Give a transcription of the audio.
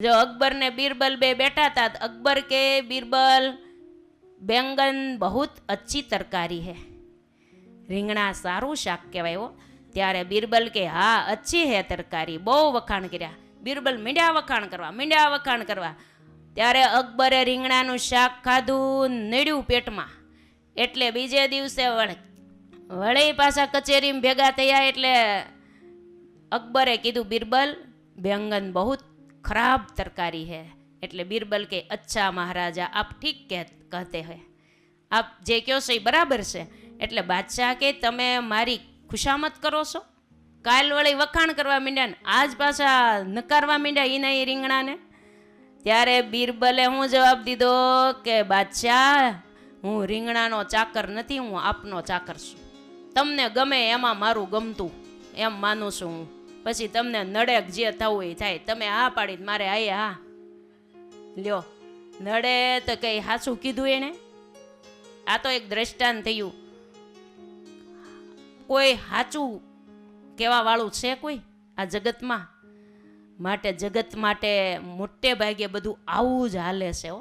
જો અકબર ને બીરબલ બે બેઠા હતા અકબર કે બીરબલ, બેંગન બહુત અચ્છી તરકારી હે. રીંગણા સારું શાક કહેવાય હો. ત્યારે બીરબલ કે, હા, અચ્છી હે તરકારી. બહુ વખાણ કર્યા. બીરબલ મીંડા વખાણ કરવા મીંડ્યા વખાણ કરવા. ત્યારે અકબરે રીંગણાનું શાક ખાધું નડ્યું પેટમાં. એટલે બીજે દિવસે વળે, વળી પાછા કચેરીમાં ભેગા થયા એટલે અકબરે કીધું, બીરબલ, બેંગન બહુ ખરાબ તરકારી है એટલે બીરબલ કે, અચ્છા મહારાજા, આપ ઠીક કહે, કહેતે હૈ. આપ જે કહો છો એ બરાબર છે. એટલે બાદશાહ કે, તમે મારી ખુશામત કરો છો? કાલ વળી વખાણ કરવા માંડ્યા ને, આજ પાછા નકારવા માંડ્યા એના એ રીંગણાને? ત્યારે બીરબલે હું જવાબ દીધો કે, બાદશાહ, હું રીંગણાનો ચાકર નથી, હું આપનો ચાકર છું. તમને ગમે એમાં મારું ગમતું, એમ માનું છું હું. પછી તમને નડેક જે થવું એ થાય. તમે હા પાડી મારે આયે હા. લ્યો, નડે તો કંઈ હાસું કીધું એને આ તો એક દ્રષ્ટાંત થયું. કોઈ હાચું કહેવાવાળું છે કોઈ આ જગતમાં? માટે જગત માટે મોટે ભાગે બધું આવું જ હાલે છે હો.